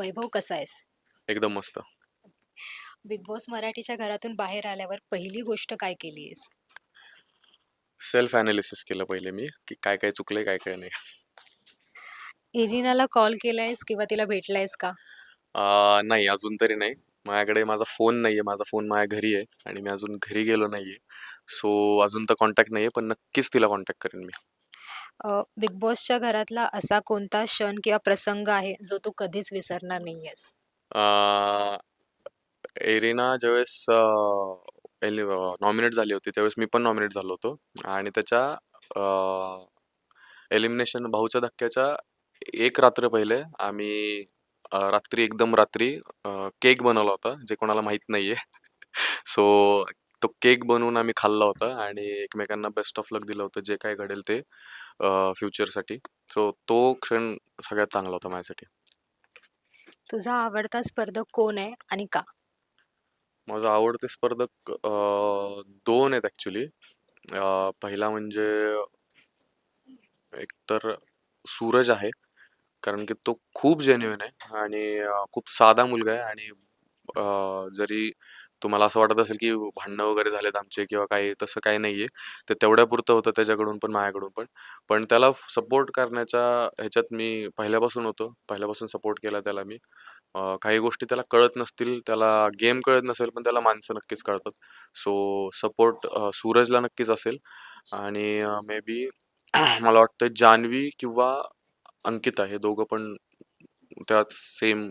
वैभव कसा आहेस? एकदम मस्त. बिग बॉस मराठीच्या घरातून बाहेर आल्यावर पहिली गोष्ट काय केली आहेस सेल्फ अनालिसिस केलं पहिले मी की काय काय चुकलंय काय काय नाही. इरिनाला कॉल केलायस किंवा तिला भेटलायस का? अं, नाही अजून तरी नाही. माझ्याकडे माझा फोन नाहीये माझा फोन माझ्या घरी आहे आणि मी अजून घरी गेलो नाहीये. सो अजून तर कॉन्टॅक्ट नाहीये पण नक्कीच तिला कॉन्टॅक्ट करेन मी. अ, बिग बॉसच्या घरातला असा कोणता क्षण किंवा प्रसंग आहे जो तू कधीच विसरणार नाहीयेस? एरिना ज्यावेळेस नॉमिनेट झाली होती त्यावेळेस मी पण नॉमिनेट झालो होतो. आणि त्याच्या एलिमिनेशन भाऊच्या धक्क्याच्या एक रात्र पहिले आम्ही रात्री एकदम रात्री केक बनवला होता जे कोणाला माहीत नाहीये. सो तो केक बनवून आम्ही खाल्ला होता आणि एकमेकांना बेस्ट ऑफ लक दिलं होतं जे काय घडेल ते फ्युचरसाठी सो तो क्षण सगळ्यात चांगला होता माझ्यासाठी. तुझा आवडता स्पर्धक कोण आहे आणि का? माझा आवडते स्पर्धक दोन आहेत ऍक्च्युली पहिला म्हणजे एक तर सूरज आहे कारण की तो खूप जेन्युइन आहे आणि खूप साधा मुलगा आहे आणि जरी तुम्हाला असं वाटत असेल की भांडणं वगैरे झालेत आमचे किंवा काही तसं काही नाही आहे ते तेवढ्यापुरतं होतं त्याच्याकडून पण माझ्याकडून पण. पण त्याला सपोर्ट करण्याच्या ह्याच्यात मी पहिल्यापासून होतो. पहिल्यापासून सपोर्ट केला त्याला मी. काही गोष्टी त्याला कळत नसतील त्याला गेम कळत नसेल पण त्याला माणसं नक्कीच कळतात. सो सपोर्ट सूरजला नक्कीच असेल. आणि मे बी मला वाटतं जान्हवी किंवा अंकिता हे दोघं पण त्याच सेम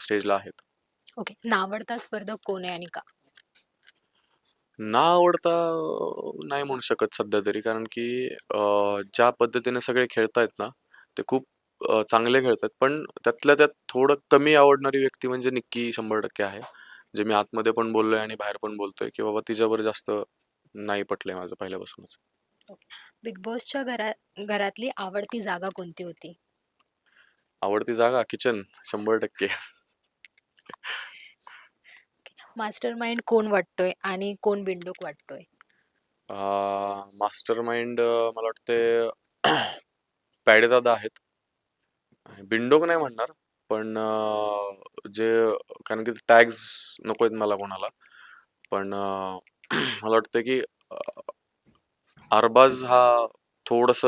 स्टेजला आहेत. ओके नावडता स्पर्धक कोण आहे आणि का? ना आवडता अं, नाही म्हणू शकत सध्या तरी. कारण की अं, ज्या पद्धतीने सगळे खेळतायत ना ते खूप अं, चांगले खेळतात. पण त्यातल्या त्यात थोडं कमी आवडणारी व्यक्ती म्हणजे निक्की शंभर टक्के आहे. जे मी आतमध्ये पण बोललोय आणि बाहेर पण बोलतोय की बाबा तिच्यावर जास्त नाही पटलंय माझं पहिल्यापासूनच. बिग बॉसच्या घरा घरातली आवडती जागा कोणती होती? आवडती जागा किचन शंभर टक्के. मास्टर माइंड कोण वाटतोय आणि कोण बिंडोक वाटतोय? मास्टर माइंड मला वाटते पॅडेदादा आहेत. बिंडोक नाही म्हणणार पण अं, जे कारण की टॅग्स नको आहेत मला कोणाला. पण अं, मला वाटतं की अं, अरबाज हा थोडस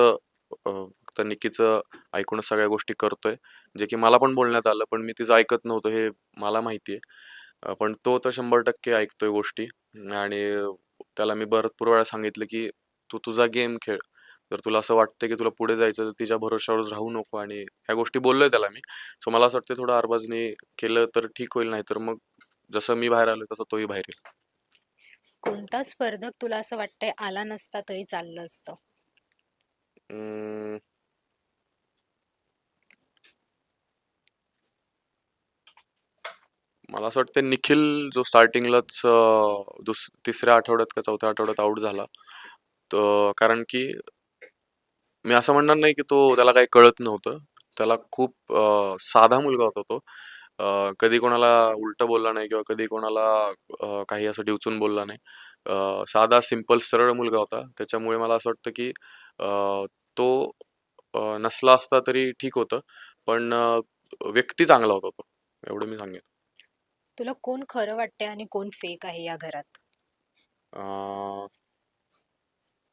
फक्त निकीचं ऐकूनच सगळ्या गोष्टी करतोय. जे की मला पण बोलण्यात आलं पण मी तिचं ऐकत नव्हतं हे मला माहितीये. अं, पण तो तर शंभर टक्के ऐकतोय गोष्टी. आणि त्याला मी भरपूर वेळा सांगितलं की तू तुझा गेम खेळ. जर तुला असं वाटतं की तुला पुढे जायचं तर तिच्या भरोश्यावर राहू नको आणि ह्या गोष्टी बोललोय त्याला मी. सो मला असं वाटतं थोडं अरबाजने केलं तर ठीक होईल नाही तर मग जसं मी बाहेर आलो तसं तोही बाहेर येईल. कोणता स्पर्धक तुला असं वाटतंय आला नसता तरी चाललं असतं? मला असं वाटतं निखिल जो स्टार्टिंगलाच दुस तिसऱ्या आठवड्यात का चौथ्या आठवड्यात आउट झाला तर कारण की मी असं म्हणणार नाही की तो त्याला काही कळत नव्हतं. त्याला खूप साधा मुलगा होता तो. कधी कोणाला उलटं बोलला नाही किंवा कधी कोणाला काही असं डिवचून बोलला नाही. साधा सिंपल सरळ मुलगा होता. त्याच्यामुळे मला असं वाटतं की तो नसला असता तरी ठीक होतं पण व्यक्ती चांगला होता तो. एवढं मी सांगेन. तुला कोण खरं वाटतंय आणि कोण फेक आहे या घरात? अं,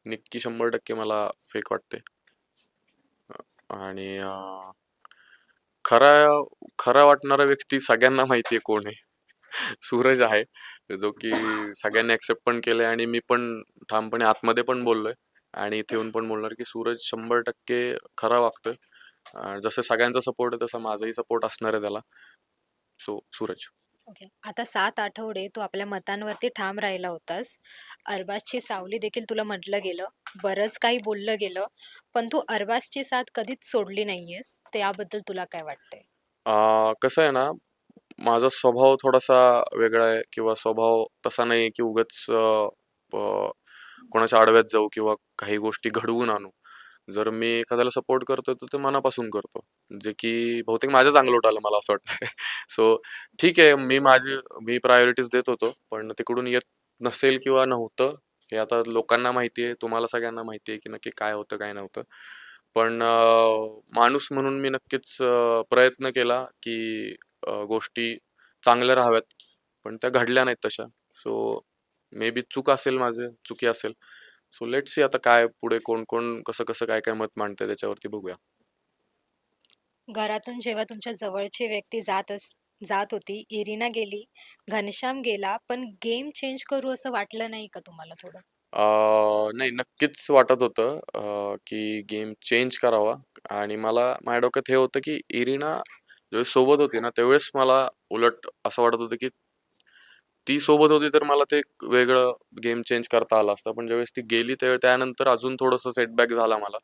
निक्की शंभर टक्के मला फेक वाटते आणि अं, खरा खरा वाटणारा व्यक्ती सगळ्यांना माहिती आहे कोण आहे. सूरज आहे जो की सगळ्यांनी ऍक्सेप्ट पण केलंय आणि मी पण ठामपणे आतमध्ये पण बोललोय. आणि इथे येऊन पण बोलणार की सूरज शंभर टक्के खरा वागतोय. अं, जसं सगळ्यांचा सपोर्ट आहे तसा माझाही सपोर्ट असणार आहे त्याला. सो सूरज. ओके. आता सात आठवडे तू आपल्या मतांवरती ठाम राहिला होतास. अरबाजची सावली देखील तुला म्हटलं गेलं. बरंच काही बोललं गेलं. पण तू अरबाजची साथ कधीच सोडली नाहीयेस. त्याबद्दल तुला काय वाटतंय? कसं आहे ना माझा स्वभाव थोडासा वेगळा आहे किंवा स्वभाव तसा नाही की उगाच अं, प- कोणाच्या आडव्यात जाऊ किंवा काही गोष्टी घडवून आणू. जर मी एखाद्याला सपोर्ट करतोय तर ते मनापासून करतो. जे की बहुतेक माझ्या चांगलं आलं मला असं वाटतं सो ठीक आहे मी माझी मी प्रायोरिटीज देत होतो पण तिकडून येत नसेल किंवा नव्हतं हे आता लोकांना माहिती आहे तुम्हाला सगळ्यांना माहिती आहे की नक्की काय होतं काय नव्हतं. पण माणूस म्हणून मी नक्कीच प्रयत्न केला की गोष्टी चांगल्या राहाव्यात पण त्या घडल्या नाहीत तशा. सो मे बी चूक असेल माझे चुकी असेल सो लेट सी आता काय पुढे कोण कोण कसं कसं काय काय मत मांडतंय त्याच्यावरती बघूया. घरातून जेव्हा तुमच्या जवळची व्यक्ती जात अस जात होती इरिना गेली घनश्याम गेला पण गेम चेंज करू असं वाटलं नाही का तुम्हाला थोडं? अ, नाही नक्कीच वाटत होतं अ, की गेम चेंज करावा. आणि मला माझ्या डोक्यात हे होतं की इरिना ज्यावेळेस सोबत होती ना त्यावेळेस मला उलट असं वाटत होतं की ती सोबत होती तर मला ते एक वेगळं गेम चेंज करता आलं असतं. पण ज्यावेळेस ती गेली त्यावेळी त्यानंतर अजून थोडंसं सेटबॅक झाला मला.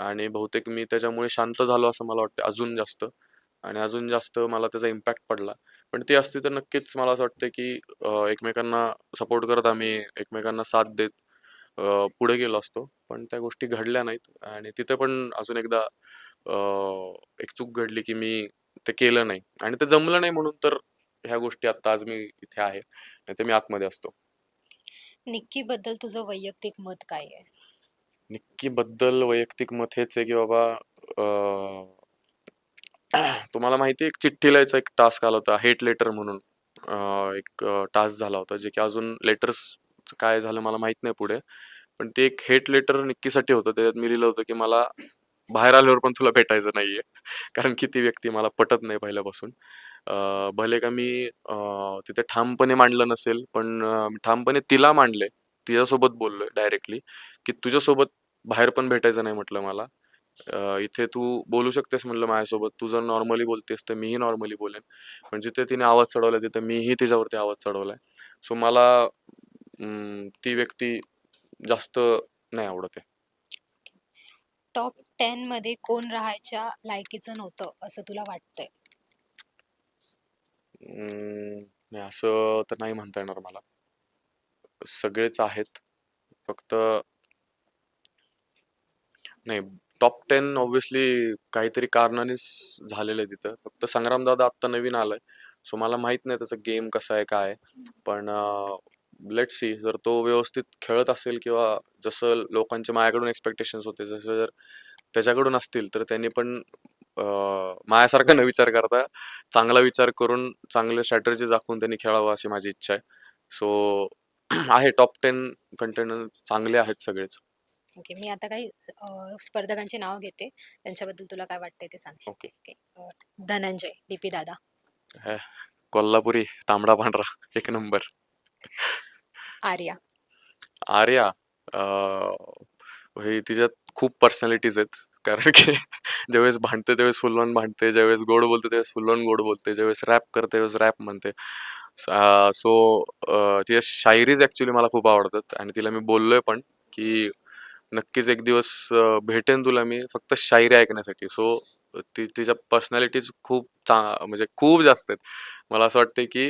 आणि बहुतेक मी त्याच्यामुळे शांत झालो असं मला वाटतं अजून जास्त. आणि अजून जास्त मला त्याचा इम्पॅक्ट पडला. पण ती असती तर नक्कीच मला असं वाटतं की एकमेकांना सपोर्ट करत आम्ही एकमेकांना साथ देत पुढे गेलो असतो. पण त्या गोष्टी घडल्या नाहीत. आणि तिथे पण अजून एकदा एक चूक घडली की मी ते केलं नाही. आणि ते जमलं नाही म्हणून तर ह्या गोष्टी आता आज मी इथे आहे नाही तर मी आतमध्ये असतो. निक्की बद्दल तुझं वैयक्तिक मत काय आहे? निक्की बद्दल वैयक्तिक मत हेच आहे की बाबा अ, तुम्हाला माहिती एक चिठ्ठी लिहायचा एक टास्क आला होता हेट लेटर म्हणून. एक टास्क झाला होता जे की अजून लेटर्स काय झालं मला माहीत नाही पुढे. पण ते एक हेट लेटर निक्कीसाठी होतं त्याच्यात मी लिहिलं होतं की मला बाहेर आल्यावर पण तुला भेटायचं नाहीये. कारण की ती व्यक्ती मला पटत नाही पहिल्यापासून. भले का मी तिथे ठामपणे मांडलं नसेल पण ठामपणे तिला मांडले तिच्यासोबत बोललोय डायरेक्टली की तुझ्यासोबत बाहेर पण भेटायचं नाही म्हटलं मला. इथे तू बोलू शकतेस म्हटलं माझ्यासोबत तू जर नॉर्मली बोलतेस तर मीही नॉर्मली बोलेन. पण जिथे तिने आवाज चढवला तिथे मीही तिच्यावरती आवाज चढवलाय. सो मला ती व्यक्ती जास्त नाही आवडत आहे. टॉप टेन मध्ये कोण राहायच्या लायकीचं नव्हतं असं तुला वाटतंय? नाही असं तर नाही म्हणता येणार मला. सगळेच आहेत. फक्त नाही टॉप टेन ऑब्विसली काहीतरी कारणानेच झालेलं आहे तिथं. फक्त संग्राम दादा आत्ता नवीन आलाय. सो मला माहीत नाही त्याचा गेम कसा आहे काय पण लेट सी जर तो व्यवस्थित खेळत असेल किंवा जसं लोकांचे माझ्याकडून एक्सपेक्टेशन्स होते जसं जर त्याच्याकडून असतील तर त्यांनी पण माझ्यासारखा न विचार करता चांगला विचार करून चांगले स्ट्रॅटर्जी दाखवून त्यांनी खेळावं अशी माझी इच्छा आहे. सो आहे टॉप टेन कंटेनर चांगले आहेत सगळेच. ओके मी आता काही स्पर्धकांची नाव घेते. त्यांच्याबद्दल तुला काय वाटतंय ते सांग. ओके धनंजय डीपी दादा. हे, कोल्हापुरी तांबडा पांढरा एक नंबर. आर्या. आर्या हे तिच्यात खूप पर्सनॅलिटीज आहेत. कारण की ज्यावेळेस भांडते त्यावेळेस फुलवून भांडते ज्यावेळेस गोड बोलते त्यावेळेस फुलवून गोड बोलते ज्यावेळेस रॅप करते त्यावेळेस रॅप म्हणते. सो तिच्या शायरीज ऍक्च्युली मला खूप आवडतात आणि तिला मी बोललोय पण की नक्कीच एक दिवस भेटेन तुला मी फक्त शायरी ऐकण्यासाठी. सो ती तिच्या पर्सनॅलिटीज खूप चा म्हणजे खूप जास्त आहेत. मला असं वाटतंय की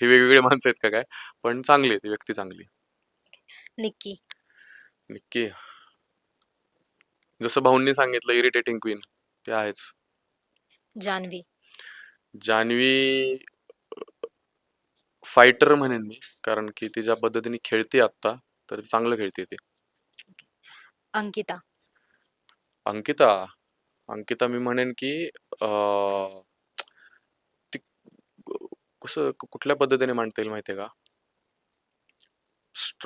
ही वेगवेगळी माणसं आहेत का काय पण चांगली आहे ती व्यक्ती चांगली. आहे. निक्की. नक्की. जसं भाऊंनी सांगितलं इरिटेटिंग क्वीन ते आहेच. जान्हवी जान्हवी फायटर म्हणेन मी कारण की ती ज्या पद्धतीने खेळते आत्ता तर ती चांगलं खेळते ती. अंकिता. अंकिता? अंकिता मी म्हणेन की अं, ती कसं कुठल्या पद्धतीने मांडता येईल माहितीये का?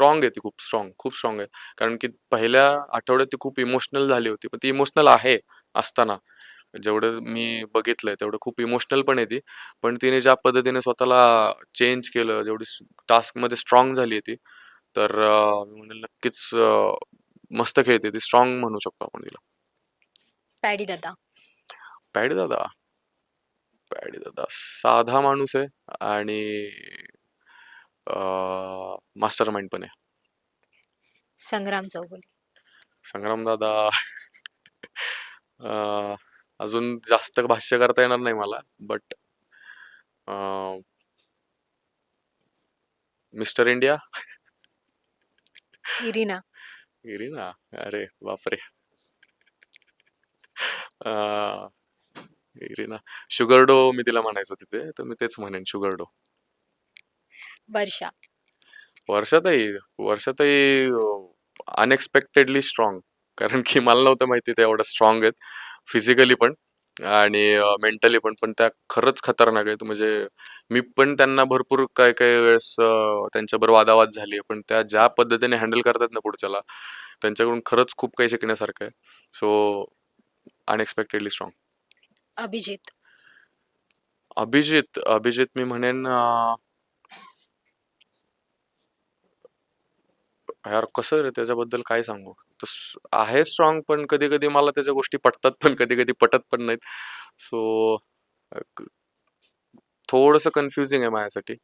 स्ट्रॉंग आहे ती खूप स्ट्रॉंग खूप स्ट्रॉंग आहे. कारण की पहिल्या आठवड्यात ती खूप इमोशनल झाली होती. पण ती इमोशनल आहे असताना. जेवढं मी बघितलंय तेवढं खूप इमोशनल पण आहे ती. पण तिने ज्या पद्धतीने स्वतःला चेंज केलं जेवढी टास्कमध्ये स्ट्रॉंग झाली आहे ती तर मी म्हणेल नक्कीच मस्त खेळते ती. स्ट्रॉंग म्हणू शकतो आपण तिला. पॅडी दादा. पॅडी दादा. पॅडी दादा साधा माणूस आहे आणि मास्टर माइंड पण आहे संग्राम चौगुले. संग्राम दादा अं, अजून जास्त भाष्य करता येणार नाही मला but mister India. Irina. Irina? अरे बापरे. अं, इरिना. शुगरडो मी तिला म्हणायचो तिथे तर मी तेच म्हणेन शुगरडो वर्षा वर्षातही वर्षातही अनएक्सपेक्टेडली स्ट्रॉंग कारण की मला नव्हतं माहिती ते एवढं स्ट्रॉंग आहेत. फिजिकली पण आणि मेंटली पण. पण त्या खरंच खतरनाक आहेत. म्हणजे मी पण त्यांना भरपूर काय काय वेळेस त्यांच्याबरोबर वादावाद झाली आहे. पण त्या ज्या पद्धतीने हँडल करतात ना पुढच्याला त्यांच्याकडून खरंच खूप काही शिकण्यासारखं आहे. So unexpectedly strong Abhijit. Abhijit Abhijit मी म्हणेन यार कसं रे त्याच्याबद्दल काय सांगू? तो स- आहे स्ट्रॉंग पण कधी कधी मला त्याच्या गोष्टी पटतात पण कधी कधी पटत पण नाहीत. सो थोडस कन्फ्युजिंग आहे माझ्यासाठी.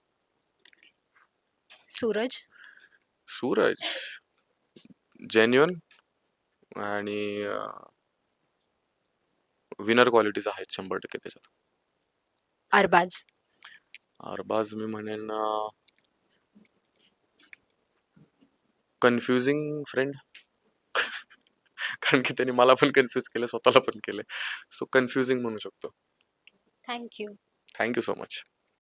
सूरज? सूरज? जेन्युअन आणि विनर क्वालिटीज आहेत शंभर टक्के त्याच्यात. अरबाज? अरबाज मी म्हणेन कन्फ्युजिंग फ्रेंड कारण की त्यांनी मला पण कन्फ्युज केलं स्वतःला पण केलं. सो कन्फ्युजिंग म्हणू शकतो. Thank you thank you so much